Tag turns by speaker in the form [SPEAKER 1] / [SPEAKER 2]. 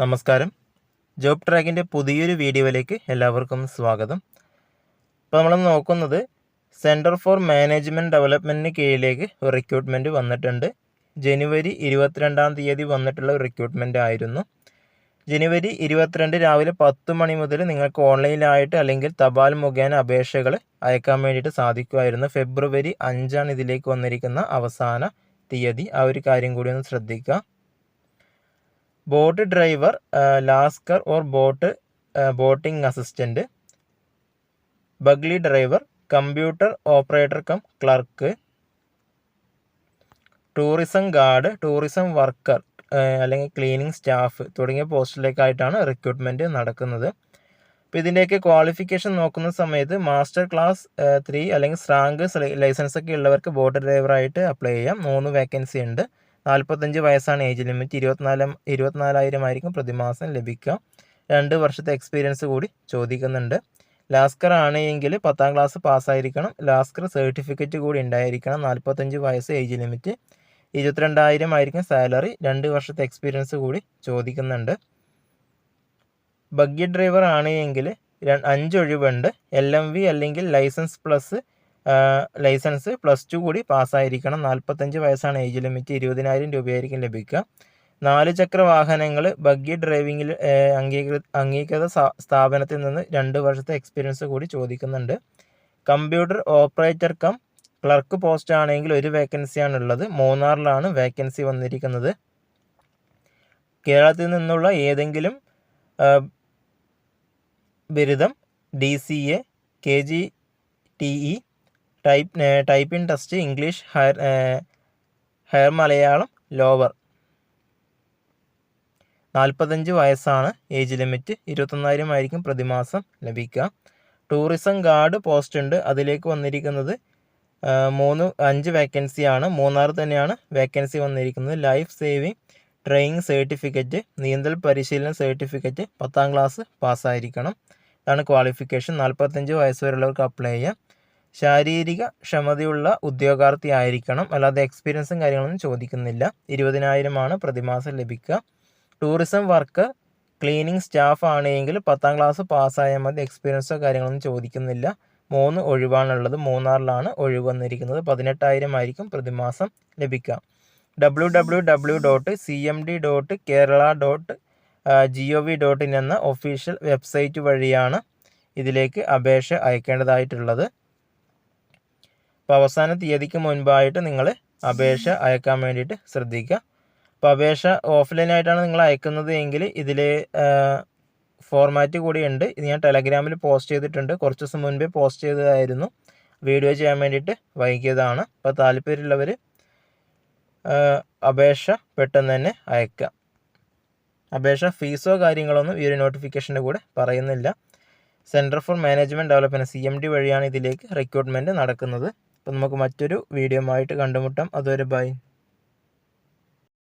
[SPEAKER 1] നമസ്കാരം. ജോബ് ട്രാക്കിന്റെ പുതിയൊരു വീഡിയോയിലേക്ക് എല്ലാവർക്കും സ്വാഗതം. ഇപ്പോൾ നമ്മൾ നോക്കുന്നത് സെന്റർ ഫോർ മാനേജ്മെന്റ് ഡെവലപ്മെന്റിന് കീഴിലേക്ക് റിക്രൂട്ട്മെന്റ് വന്നിട്ടുണ്ട്. ജനുവരി ഇരുപത്തിരണ്ടാം തീയതി വന്നിട്ടുള്ള റിക്രൂട്ട്മെന്റ് ആയിരുന്നു. ജനുവരി ഇരുപത്തിരണ്ട് രാവിലെ പത്ത് മണി മുതൽ നിങ്ങൾക്ക് ഓൺലൈനിലായിട്ട് അല്ലെങ്കിൽ തപാൽ മുഖേന അപേക്ഷകൾ അയക്കാൻ വേണ്ടിയിട്ട് സാധിക്കുമായിരുന്നു. ഫെബ്രുവരി അഞ്ചാണ് ഇതിലേക്ക് വന്നിരിക്കുന്ന അവസാന തീയതി. ആ ഒരു കാര്യം കൂടി ഒന്ന് ശ്രദ്ധിക്കുക. Boat driver lascar or boat boating assistant buggy driver computer operator cum clerk tourism guard tourism worker അല്ലെങ്കിൽ ക്ലീനിങ് സ്റ്റാഫ് തുടങ്ങിയ പോസ്റ്റിലേക്കായിട്ടാണ് റിക്രൂട്ട്മെന്റ് നടക്കുന്നത്. അപ്പോൾ ഇതിന്റെയൊക്കെ ക്വാളിഫിക്കേഷൻ നോക്കുന്ന സമയത്ത് മാസ്റ്റർ ക്ലാസ് ത്രീ അല്ലെങ്കിൽ സ്ട്രാങ്ക് ലൈസൻസ് ഒക്കെ ഉള്ളവർക്ക് ബോട്ട് ഡ്രൈവറായിട്ട് അപ്ലൈ ചെയ്യാം. മൂന്ന് വേക്കൻസി ഉണ്ട്. നാൽപ്പത്തഞ്ച് വയസ്സാണ് ഏജ് ലിമിറ്റ് ഇരുപത്തിനാല് ഇരുപത്തിനാലായിരം ആയിരിക്കും പ്രതിമാസം ലഭിക്കുക. രണ്ട് വർഷത്തെ എക്സ്പീരിയൻസ് കൂടി ചോദിക്കുന്നുണ്ട്. ലാസ്കർ ആണെങ്കിൽ പത്താം ക്ലാസ് പാസ്സായിരിക്കണം ലാസ്കർ സർട്ടിഫിക്കറ്റ് കൂടി ഉണ്ടായിരിക്കണം. നാൽപ്പത്തഞ്ച് വയസ്സ് ഏജ് ലിമിറ്റ് ഇരുപത്തിരണ്ടായിരം ആയിരിക്കും സാലറി രണ്ട് വർഷത്തെ എക്സ്പീരിയൻസ് കൂടി ചോദിക്കുന്നുണ്ട്. ബഗ്ഗി ഡ്രൈവർ ആണെങ്കിൽ അഞ്ച് ഒഴിവുണ്ട്. എൽ എം വി അല്ലെങ്കിൽ licence plus licence plus two കൂടി പാസ്സായിരിക്കണം. നാൽപ്പത്തഞ്ച് വയസ്സാണ് ഏജ് ലിമിറ്റ്. ഇരുപതിനായിരം രൂപയായിരിക്കും ലഭിക്കുക. നാല് ചക്ര വാഹനങ്ങൾ ബഗ്ഗി ഡ്രൈവിംഗിൽ അംഗീകൃത അംഗീകൃത സ്ഥാപനത്തിൽ നിന്ന് രണ്ട് വർഷത്തെ എക്സ്പീരിയൻസ് കൂടി ചോദിക്കുന്നുണ്ട്. Computer operator cum clerk post ആണെങ്കിൽ ഒരു വേക്കൻസിയാണ് ഉള്ളത് മൂന്നാറിലാണ് വേക്കൻസി വന്നിരിക്കുന്നത്. കേരളത്തിൽ നിന്നുള്ള ഏതെങ്കിലും ബിരുദം D C A K G T E type typing test English higher higher Malayalam lower നാൽപ്പത്തഞ്ച് വയസ്സാണ്. ഏജ് ലിമിറ്റ് ഇരുപത്തൊന്നായിരം ആയിരിക്കും പ്രതിമാസം ലഭിക്കുക. ടൂറിസം ഗാർഡ് പോസ്റ്റ് ഉണ്ട്. അതിലേക്ക് വന്നിരിക്കുന്നത് മൂന്ന് അഞ്ച് വേക്കൻസിയാണ് മൂന്നാർ തന്നെയാണ് വേക്കൻസി വന്നിരിക്കുന്നത്. ലൈഫ് സേവിങ് ട്രെയിനിങ് സർട്ടിഫിക്കറ്റ് നീന്തൽ പരിശീലന സർട്ടിഫിക്കറ്റ് പത്താം ക്ലാസ് പാസ്സായിരിക്കണം ഇതാണ് ക്വാളിഫിക്കേഷൻ നാൽപ്പത്തഞ്ച് വയസ്സ് വരെയുള്ളവർക്ക് അപ്ലൈ ചെയ്യാം. ശാരീരിക ക്ഷമതയുള്ള ഉദ്യോഗാർത്ഥി ആയിരിക്കണം അല്ലാതെ എക്സ്പീരിയൻസും കാര്യങ്ങളൊന്നും ചോദിക്കുന്നില്ല. ഇരുപതിനായിരമാണ് പ്രതിമാസം ലഭിക്കുക. ടൂറിസം വർക്ക് ക്ലീനിങ് സ്റ്റാഫ് ആണെങ്കിൽ പത്താം ക്ലാസ് പാസ്സായാൽ മതി. എക്സ്പീരിയൻസോ കാര്യങ്ങളൊന്നും ചോദിക്കുന്നില്ല. മൂന്ന് ഒഴിവാണുള്ളത്. മൂന്നാറിലാണ് ഒഴിവ് വന്നിരിക്കുന്നത്. പതിനെട്ടായിരം ആയിരിക്കും പ്രതിമാസം ലഭിക്കുക. W W W dot C M D dot Kerala dot G O V dot in എന്ന ഒഫീഷ്യൽ വെബ്സൈറ്റ് വഴിയാണ് ഇതിലേക്ക് അപേക്ഷ അയക്കേണ്ടതായിട്ടുള്ളത്. അപ്പോൾ അവസാന തീയതിക്ക് മുൻപായിട്ട് നിങ്ങൾ അപേക്ഷ അയക്കാൻ വേണ്ടിയിട്ട് ശ്രദ്ധിക്കുക. അപ്പോൾ അപേക്ഷ ഓഫ്ലൈനായിട്ടാണ് നിങ്ങൾ അയക്കുന്നത് എങ്കിൽ ഇതിൽ ഫോർമാറ്റ് കൂടിയുണ്ട് ഇത് ഞാൻ ടെലഗ്രാമിൽ പോസ്റ്റ് ചെയ്തിട്ടുണ്ട്. കുറച്ച് ദിവസം മുൻപേ പോസ്റ്റ് ചെയ്തതായിരുന്നു. വീഡിയോ ചെയ്യാൻ വേണ്ടിയിട്ട് വൈകിയതാണ്. അപ്പോൾ താല്പര്യമുള്ളവർ അപേക്ഷ പെട്ടെന്ന് തന്നെ അയക്കാം അപേക്ഷ ഫീസോ കാര്യങ്ങളൊന്നും ഈ ഒരു നോട്ടിഫിക്കേഷന്റെ കൂടെ പറയുന്നില്ല. Centre for management development C M D വഴിയാണ് ഇതിലേക്ക് റിക്രൂട്ട്മെന്റ് നടക്കുന്നത്. അപ്പോൾ നമുക്ക് മറ്റൊരു വീഡിയോ ആയിട്ട് കണ്ടുമുട്ടാം. അതുവരെ ബൈ.